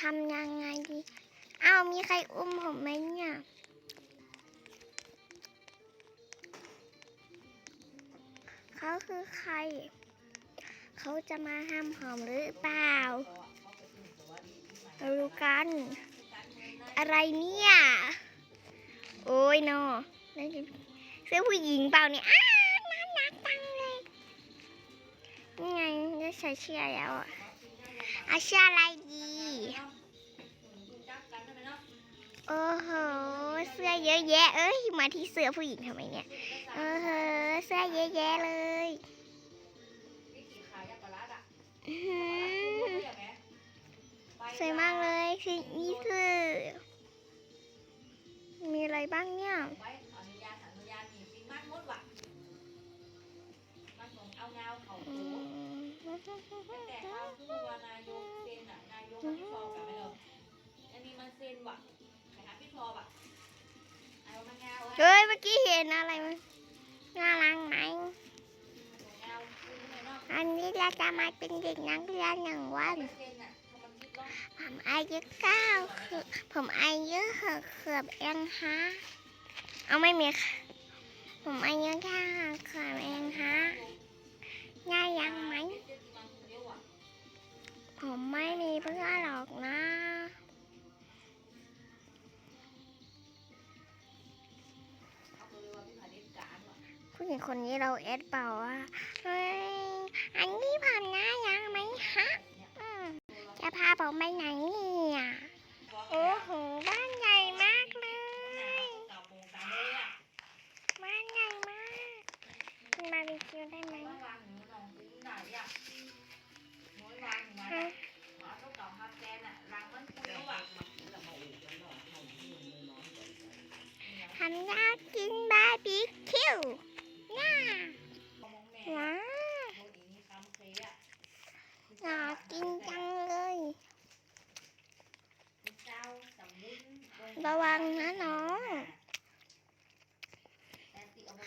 ทำยังไงดีอ้าวมีใครอุ้มผมไหมเนี่ยเขาคือใคร เขาจะมาห้ามหอมหรือเปล่าราดูกัน อะไรเนี่ย โอ้ยนอนั่นคือเสื้อผู้หญิงเปล่าเนี่ยอ้าน่ารักจังเลย นี่ไงจะใส่เสื้อแล้วอะ อาเสื้ออะไรดี โอ้โห เสื้อเยอะแยะ เอ้ย มาที่เสื้อผู้หญิงทำไมเนี่ย เออเหอะเสื้อเยอะแยะเลยอื้อหือสวยมากเลยคือนี่คือ มีอะไรบ้างเนี่ยไว้ขออนุญาตอนุญาตนี่ฟินมากมดว่ะมันของเอาเงาเขาอืโูม แต่เอาคือว่านายกเซ็นอะนายกพี่พอกับไม่เลยอันนี้มันเซ็นว่ะใครหาพี่พอว่ะเอามาเงาเฮ้ยเมื่อกี้เห็นอะไรมันน่ารักไหมเงาคือไม่นอกอันนี้เราจะมาเป็นเด็กนักเรียนหนึ่งวันผมอายุเก้าคือผมอายุหกขวบเองฮะเอาไม่มีค่ะ ผมอายุแค่หกขวบเองฮะง่ายยังไหม ผมไม่มีเพื่อนหรอกนะ ผู้หญิงคนนี้เราเอสเปล่าว่าเฮ้ยอันนี้ผมนะยังไหมฮะอืมจะพาผมไปไหนเนี่ย โอ้โห บ้านใหญ่มากเลย บ้านใหญ่มากกินบาร์บีคิวได้ไหมฮะฉันอยากกินบาร์บีคิวน่าว้าวอยากกินจังเลย ระวังนะน้อง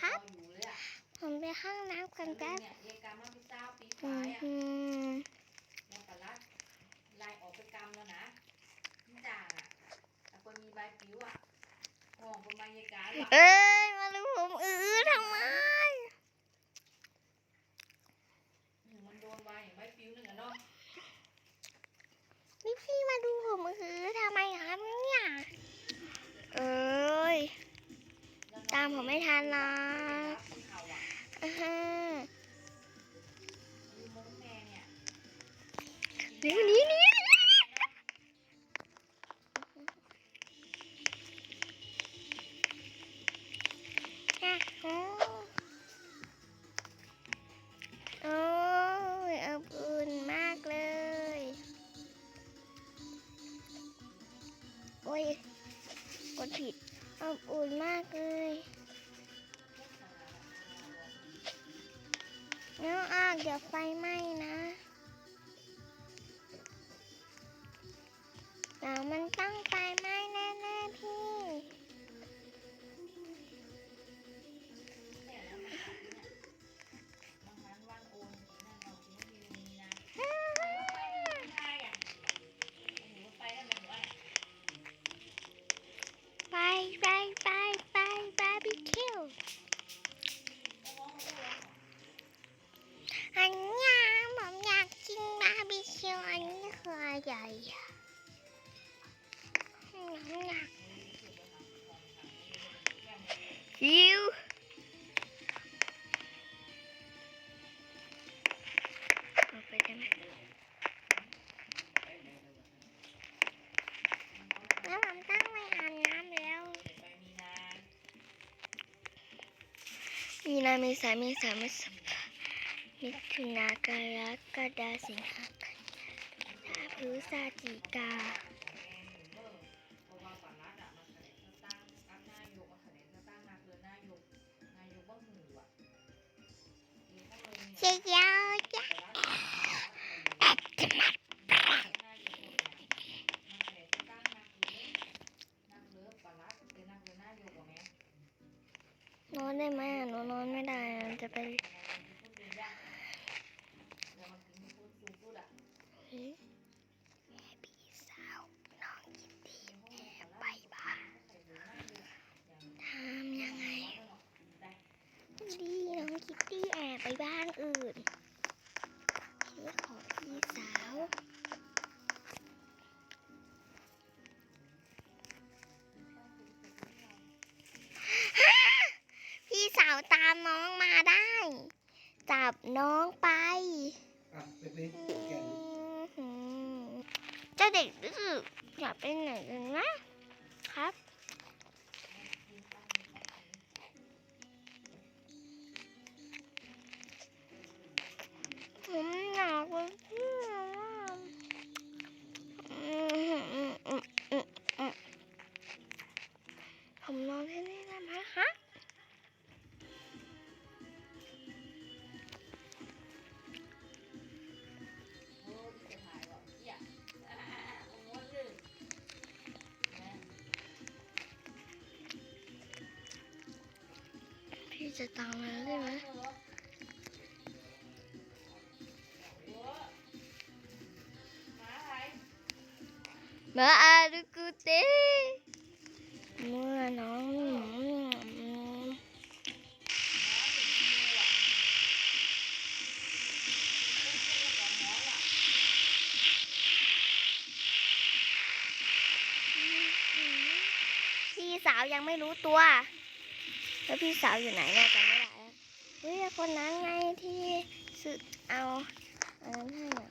ครับ ผมไปห้องน้ำกันแป๊บ เนี่ยเอกามาพิซซ่าปี อื ฟ้าม อะ อืม แล้วก็รัดลายออกไปกรรมแล้วนะนี่ด่างอะแต่คนมีใบผิวอะ ห่องเป็นบรรยากาศ เอ้ย โอ้ยอบอุ่นมากเลย โอ้ย กดผิดอบอุ่นมากเลยน้องอากเดี๋ยวไฟไหม้นะ เอาไปได้ไหมแล้วผมต้องไปอาบน้ำแล้วมีนามีนาเมษาเมษาเมษามิถุนากรกฎาสิงหาคมพฤศจิกา น้องไป อะเล็กๆแกน เจ้าเด็กดื้ออยากไปไหนกันนะ จะตามมาได้ไหมมาอาดูกูเต้เมื่อน้องพี่สาวยังไม่รู้ตัว แล้วพี่สาวอยู่ไหนเนี่ยจะไม่ได้แล้วเฮ้ยคนนั้นไงที่ซื้อเอาอันนั้นให้อะ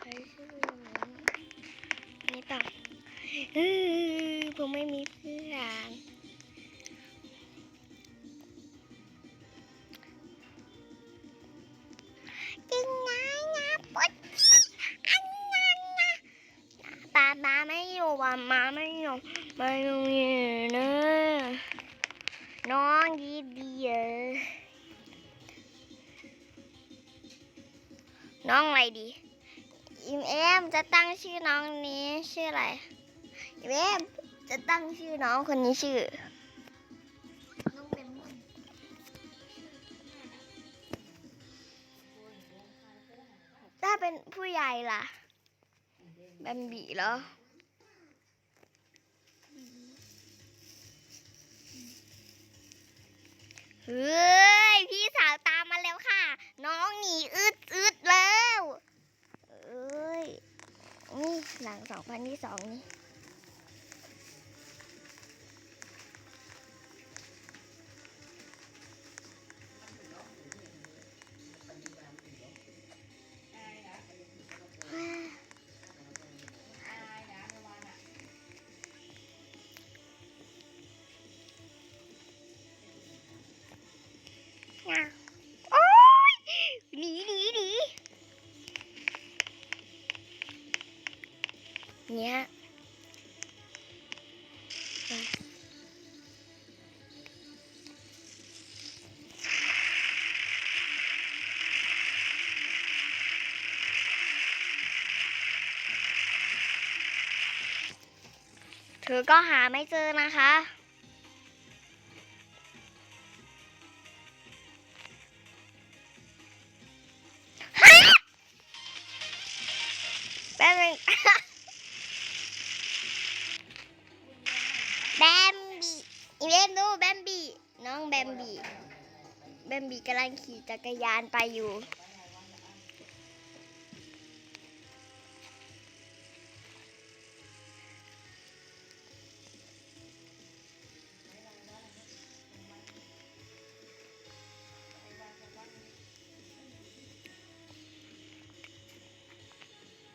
ใครชื่อนี้นี่ต่อผมไม่มี ดีอิมเอมจะตั้งชื่อน้องนี้ชื่ออะไรอิมเอมจะตั้งชื่อน้องคนนี้ชื่อน้องเบมอนถ้าเป็นผู้ใหญ่ล่ะแบมบีเหรอ เฮ้ย พี่สาวตามมาแล้วค่ะ น้องหนีอึดอึดแล้ว เอ้ย นี่หลังสองพันที่สองนี่ โอ๊ยหนีหนีหนีเนี่ยเธอก็หาไม่เจอนะคะ มบี้แบมบี้กำลังขี่จักรยานไปอยู่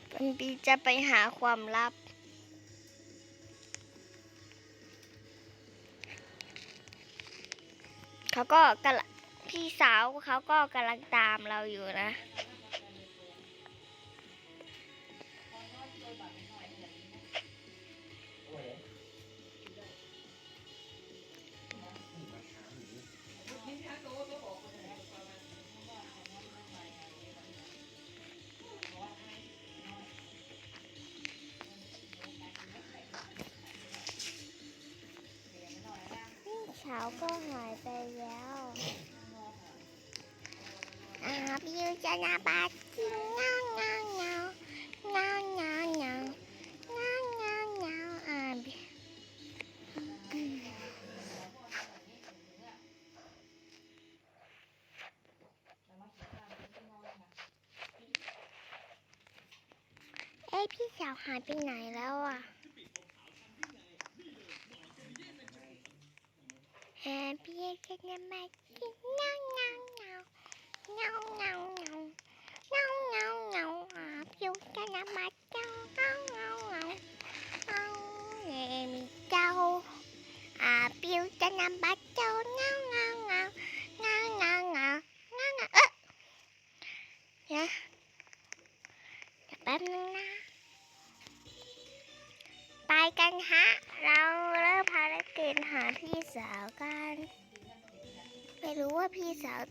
แบมบี้จะไปหาความลับ เขาก็กพี่สาวเขาก็กำลังตามเราอยู่นะาก็หายไปแล้วอาบิวจะนาบาจิงเงาเงางางางางางางางาอาบิเอ้พี่สาวหายไปไหนแล้วอะ happy again, my no, no, no, no, no, no.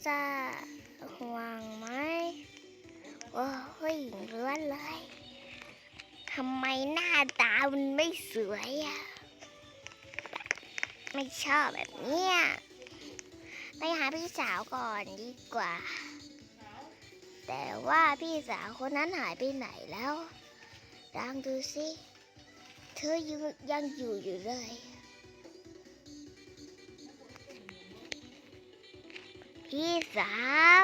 จะห่วงไหมโอ้ยหญิงล้วนเลยทำไมหน้าตามันไม่สวยอะ ไม่ชอบแบบเนี้ยไปหาพี่สาวก่อนดีกว่า แต่ว่าพี่สาวคนนั้นหายไปไหนแล้วลองดูสิ เธอยังยังอยู่อยู่เลย พี่สาว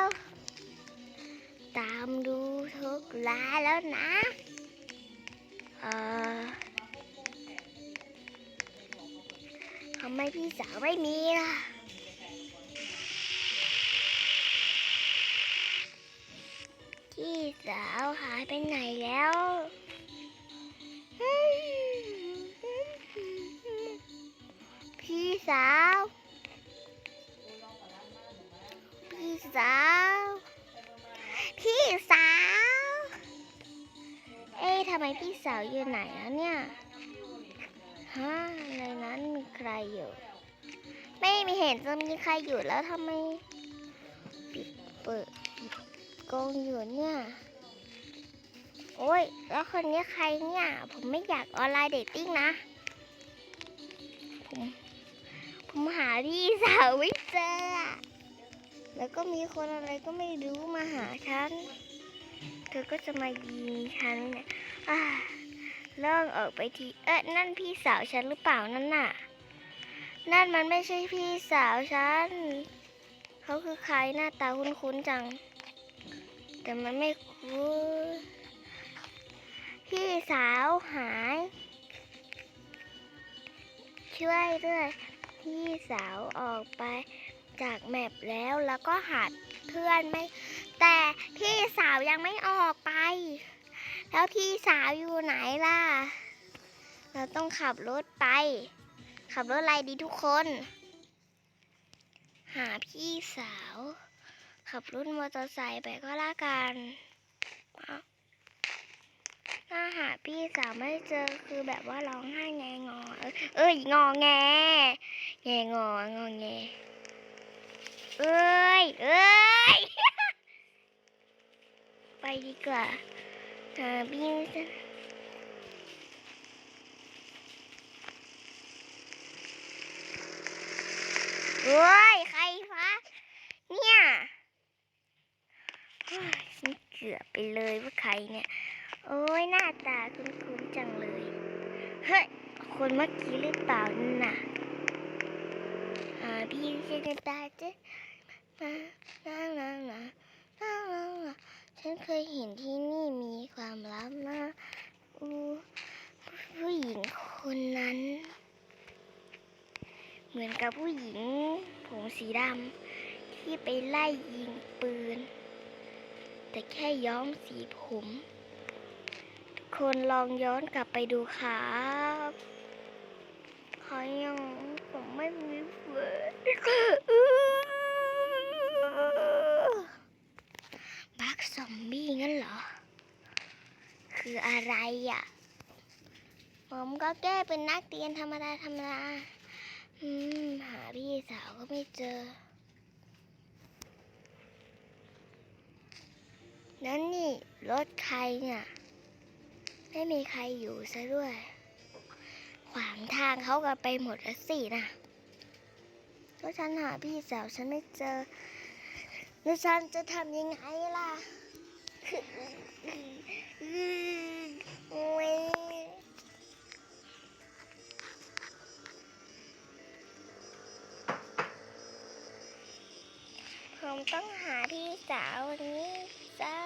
ตามดูทุกร้านแล้วนะเออทำไมพี่สาวไม่มีล่ะพี่สาวหายไปไหนแล้วพี่สาว สาว พี่สาว เอ๊ะทำไมพี่สาวอยู่ไหนอะเนี่ยฮะในนั้นมีใครอยู่ ไม่มีเห็นจะมีใครอยู่แล้วทำไมปิดเปิดกงอยู่เนี่ยโอ้ย แล้วคนนี้ใครเนี่ย ผมไม่อยากออนไลน์เดทติ้งนะ ผม ผมหาพี่สาวไม่เจอ แล้วก็มีคนอะไรก็ไม่รู้มาหาฉัน เธอก็จะมายิงฉันเนี่ยอ่าเลิกออกไปที เอ๊ะนั่นพี่สาวฉันหรือเปล่านั่นน่ะ นั่นมันไม่ใช่พี่สาวฉัน เขาคือใครหน้าตาคุ้นๆจัง แต่มันไม่คุ้น พี่สาวหาย ช่วยด้วย พี่สาวออกไป จากแมปแล้วแล้วก็หาเพื่อนไม่ แต่พี่สาวยังไม่ออกไป แล้วพี่สาวอยู่ไหนล่ะ เราต้องขับรถไป ขับรถอะไรดีทุกคน หาพี่สาว ขับรถมอเตอร์ไซค์ไปก็แล้วกันถ้าหาพี่สาวไม่เจอคือแบบว่าร้องไห้แงงอ เอ้ยเอ้ยงอแงแงงองอแง เอ้ยเอ้ย ไปดีกว่าหาพี่จะเฮ้ย ใครคะเนี่ยฉันเกือบไปเลยว่าใครเนี่ย โอ้ยหน้าตาคุ้นๆจังเลย เฮ้ย คนเมื่อกี้หรือเปล่านั่นน่ะหาพี่เจ นตาเจ๊มานานานานานานาฉันเคยเห็นที่นี่มีความลับนะอูผู้หญิงคนนั้น เหมือนกับผู้หญิงผมสีดำที่ไปไล่ยิงปืน แต่แค่ย้อมสีผม ทุกคนลองย้อนกลับไปดูครับขอยังผมไม่มีเฟิร์บัก ซอมบี้งั้นเหรอ คืออะไรอะ ผมก็แก้เป็นนักเรียนธรรมดาธรรมดาอืม หาพี่สาวก็ไม่เจอ นั่นนี่รถใครเนี่ย ไม่มีใครอยู่ซะด้วย ขวางทางเขากันไปหมดแล้วสินะแล้วฉันหาพี่สาวฉันไม่เจอแล้วฉันจะทำยังไงล่ะ ผมต้องหาพี่สาววันนี้จ้า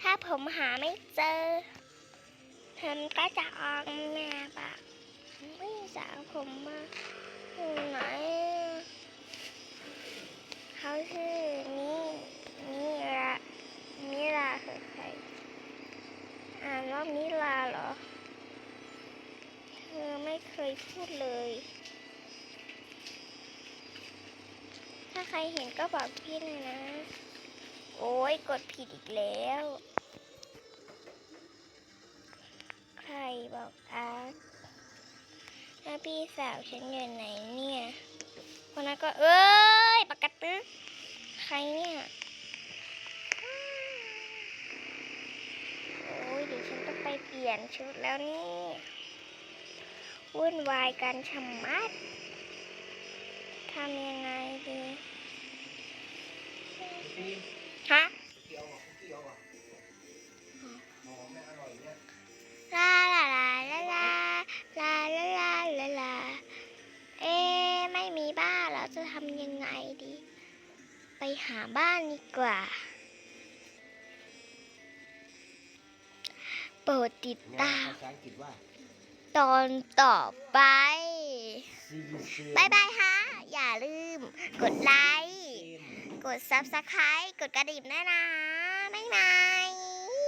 ถ้าผมหาไม่เจอฉันก็จะออกแม่ปะไม่สาวผมมาอยู่ไหนเขาชื่อนี่นี่ มิลาคือใคร อ่านว่ามิลาเหรอ เธอไม่เคยพูดเลย ถ้าใครเห็นก็บอกพี่หน่อยนะ โอ้ยกดผิดอีกแล้ว ใครบอกอาร์ตถ้าพี่สาวฉันอยู่ไหนเนี่ยคนนั้นก็เอ้ยปากกาตึกใครเนี่ยโอ้ยเดี๋ยวฉันต้องไปเป ลี่ยนชุดแล้วนี่ วุ่นวายกันชะมัดทำยังไงดีฮะกี่ยวอะกี่ยวอะหอแม่อร่อยเนี่ยลาลาลาลาลาลาลาลาลาลาเอ๊ไม่มีบ้านเราจะทำยังไงดี ไปหาบ้านดีกว่า ติดตาม ภาษาอังกฤษว่า ตอนต่อไป see you soon บายบายฮะ อย่าลืม กดไลค์ กด subscribe กดกระดิ่งด้วยนะ บ๊ายบายวู้